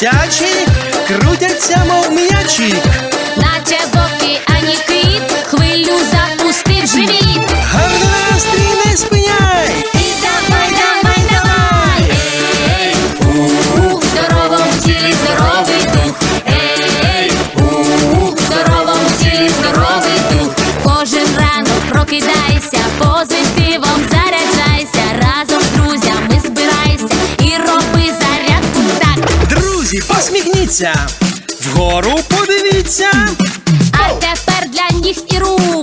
дитячі крутяться, мов м'ячі. Наче бо Посміхніться, вгору подивіться. А тепер для них і рук.